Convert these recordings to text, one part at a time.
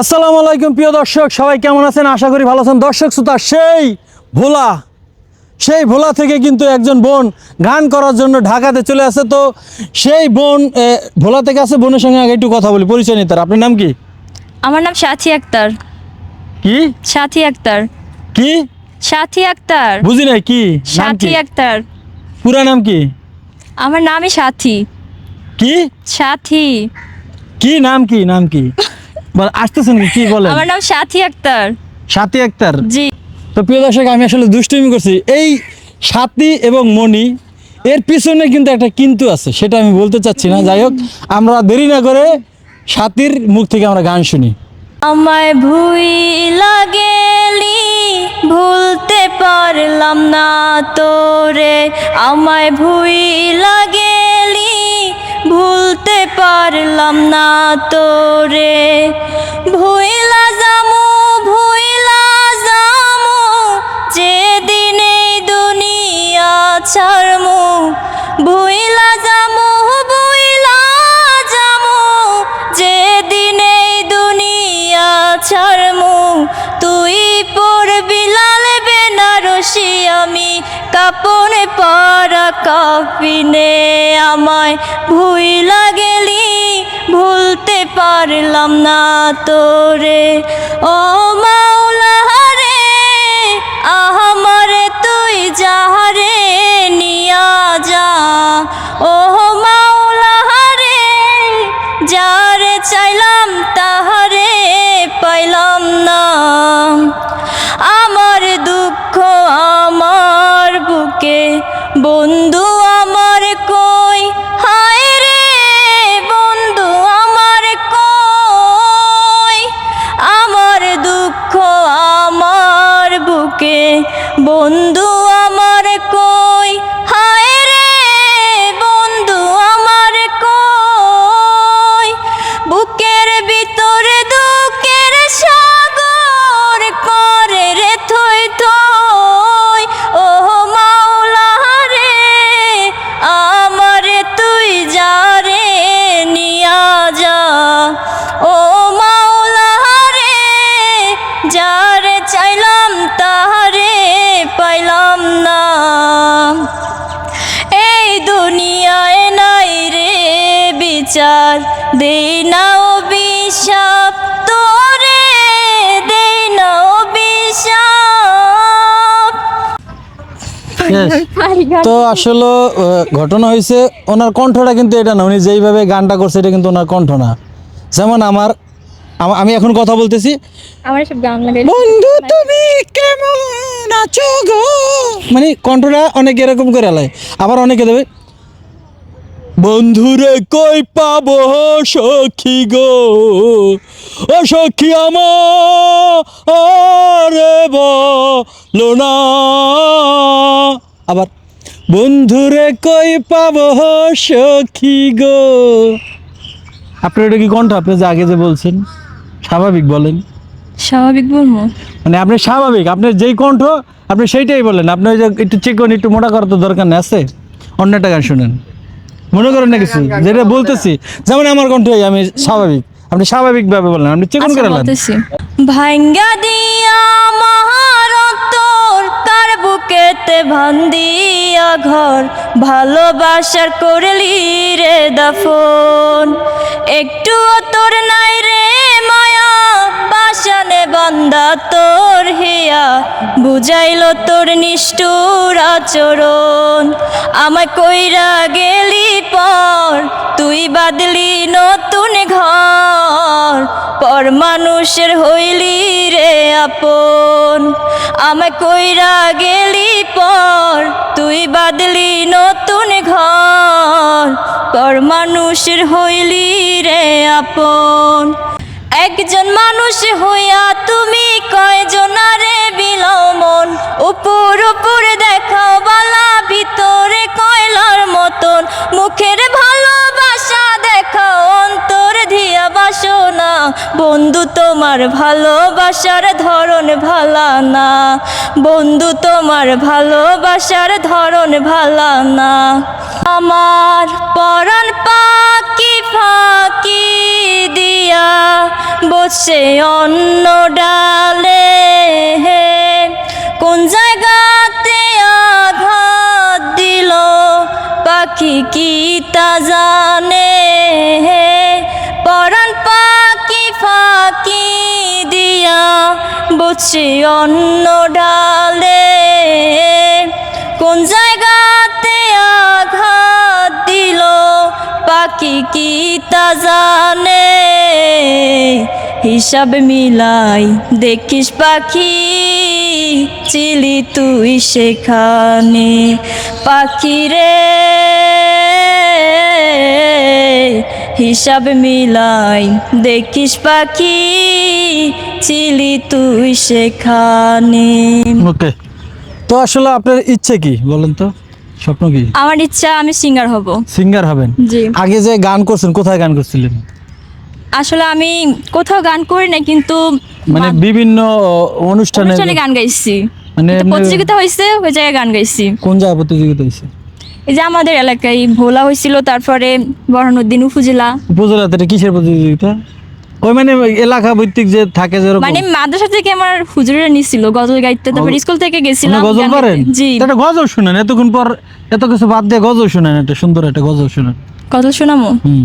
আসসালামু আলাইকুম প্রিয় দর্শক। সবাই কেমন আছেন? আশা করি ভালো আছেন। দর্শক শ্রোতা সেই ভোলা সেই ভোলা থেকে কিন্তু একজন বোন গান করার জন্য ঢাকাতে চলে আসে। তো সেই বোন ভোলা থেকে আছে বোনের সঙ্গে আগে একটু কথা বলি। পরিচয় নিতে আপনার নাম কি? আমার নাম সাথী আক্তার। কি? সাথী আক্তার। কি? সাথী আক্তার। বুঝি নাই কি? সাথী আক্তার। পুরা নাম কি? আমার নামই সাথী। কি? সাথী। কি নাম কি? নাম কি? বল, আসতেছেন কি? বলেন? আমার নাম সাথী আক্তার। সাথী আক্তার? জি। তো প্রিয় দর্শক আমি আসলে দুষ্টুমি করছি। এই সাথী এবং মণি এর পিছনে কিন্তু একটা কিন্তু আছে সেটা আমি বলতে চাচ্ছি না। যাই হোক আমরা দেরি না করে সাথীর মুখ থেকে আমরা গান শুনি। আমায় ভুই লাগেলি ভুলতে পারলাম না তোরে। আমায় ভুই লাগেলি ভুলতে পারলাম না তোরে। ভুইলা যামু ভুইলা যামু, যেদিন এই দুনিয়া ছাড়মু। ভুইলা যামু ভুইলা যামু, যেদিন এই দুনিয়া ছাড়মু। তুই পড়বি লাল বেনারসি আমি কাপড়ে পরা কাপিনে আমায় ভুইলা গেলি ভুলতে পারলাম না তোরে। ও বন্ধু আমার কই? হায় রে, বন্ধু আমার কই? আমার দুঃখ আমার বুকে, বন্ধু আমার কই? বিচার দেই না অভিশাপ তোরে দেই না অভিশাপ Yes. তো আসলে ঘটনা হয়েছে ওনার কণ্ঠটা কিন্তু এটা না উনি যেইভাবে গানটা করছে এটা কিন্তু ওনার কণ্ঠ না। যেমন আমার আমি এখন কথা বলতেছি। আমার সব গান লাগে। বন্ধু তুমি কেমন আছো গো? মানে কণ্ঠটা অনেক এরকম করে আলায় আবার অনেকে দেবে বন্ধুরে কই পাবো সখী গো? ও সখী আমার বলো না। আবার বন্ধুরে কই পাবো সখী গো? আপনার এটা কি কণ্ঠ? আপনি যে আগে যে বলছেন স্বাভাবিক বলেন। স্বাভাবিক বলব? মানে আপনি স্বাভাবিক আপনার যেই কণ্ঠ আপনি সেইটাই বলেন। আপনি ওই যে একটু চিকন একটু মোটা করার তো দরকার নেই আছে? অন্য একটা গান শুনেন। মনে করেন না কিছু যেটা বলতেছি। যেমন আমার কণ্ঠ আমি স্বাভাবিক। আপনি স্বাভাবিক ভাবে বলেন আপনি চেক আচ্ছা, করে বলতেছি। ভাঙ্গা দিয়া মহারতর তার বুকেতে ভান্দিয়া ঘর ভালোবাসার করলি রে দাফন। একটু তোর নাই রে বান্দা তোর হিয়া, বুঝাইলো তোর নিষ্ঠুর আচরণ। আমায় কইরা গেলি পর, তুই বাদলি নতুন ঘর। পর মানুষের হইলি রে আপন। আমায় কইরা গেলি পর, তুই বাদলি নতুন ঘর। পর মানুষের হইলি রে আপন। একজন মানুষ হইয়া তুমি কয়জনারে বিলাও মন উপর উপর দেখাও বালা, ভিতরে কয়লার মতন। মুখের ভালোবাসা দেখাও, অন্তর দিয়া বাসনা। বন্ধু, তোমার ভালোবাসার ধরন ভালা না। বন্ধু, তোমার ভালোবাসার ধরন ভালা না। আমার পরাণ পাখি ফাঁকি দিয়া বসে অন্য ডালে। কোন জায়গাতে আঘাত দিল? পাখি কি তা জানে? পরাণ পাখি ফাঁকি দিয়া বসে অন্য ডালে। কোন জায়গাতে আঘাত দিল? পাখি কি তা জানে? হিসাব মিলাই দেখিস পাখি চিলি তুই সেখানে। পাখি রে হিসাব মিলাই দেখিস পাখি চিলি তুই সেখানে। ওকে তো আসলে আপনার ইচ্ছে কি বলেন তো? স্বপ্ন কি? আমার ইচ্ছা আমি সিঙ্গার হব। সিঙ্গার হবেন? জি। আগে যে গান করছেন কোথায় গান করছিলেন? আসলে আমি কোথাও গান করি না কিন্তু মানে বিভিন্ন অনুষ্ঠানে অনুষ্ঠানে গান গাইছি। মানে প্রতিযোগিতা হয়েছে ওই জায়গায় গান গাইছি। কোন জায়গায় প্রতিযোগিতা হয়েছে এই যে আমাদের এলাকায় ভোলা হয়েছিল তারপরে বরহানুদ্দিন উপজেলা। উপজেলাতে এটা কিসের প্রতিযোগিতা? ওই মানে এলাকা ভিত্তিক যে থাকে যেরকম। মানে মাদ্রাসা থেকে আমার হুজুরেরা নিছিল গজল গাইতে। তারপর স্কুল থেকে গেছিলাম আপনি গজল পারেন? জি। একটা গজল শুনেন এতক্ষণ পর এত কিছু বাদ দিয়ে গজল শুনেন একটা সুন্দর একটা গজল শুনেন। গজল শোনামো? হুম।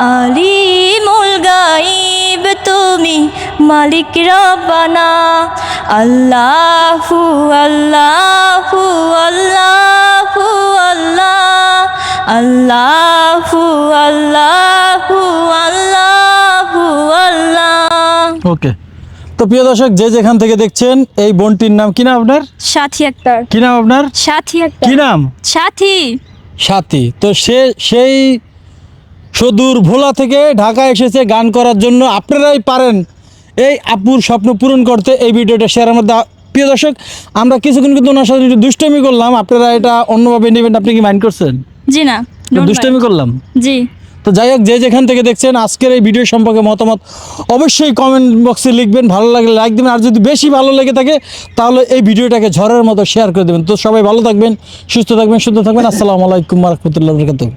আলিমুল গাইব তুমি মালিক রব্বানা। আল্লাহু আল্লাহু আল্লাহু আল্লাহ। আল্লাহু আল্লাহু আল্লাহু আল্লাহ। ওকে। তো প্রিয় দর্শক যে যেখান থেকে দেখছেন এই বোনটির নাম কি নাম আপনার? সাথী আক্তার। কি নাম আপনার? সাথী আক্তার। কি নাম? সাথী। সাথী। তো সে সেই সুদূর ভোলা থেকে ঢাকা এসেছে গান করার জন্য। আপনারাই পারেন এই আপুর স্বপ্ন পূরণ করতে। এই ভিডিওটা শেয়ারের মধ্যে প্রিয় দর্শক আমরা কিছুক্ষণ কিন্তু ওনার সাথে দুষ্টমি করলাম। আপনারা এটা অন্যভাবে নেবেন আপনি কি মাইন্ড করছেন? জি না দুষ্টমি করলাম? জি। তো যাই হোক যে যেখান থেকে দেখছেন আজকের এই ভিডিও সম্পর্কে মতামত অবশ্যই কমেন্ট বক্সে লিখবেন। ভালো লাগলে লাইক দেবেন। আর যদি বেশি ভালো লেগে থাকে তাহলে এই ভিডিওটাকে ঝড়ের মতো শেয়ার করে দেবেন। তো সবাই ভালো থাকবেন সুস্থ থাকবেন সুস্থ থাকবেন। আসসালামু আলাইকুম রহমতুল্লাহ বরকাতুহ।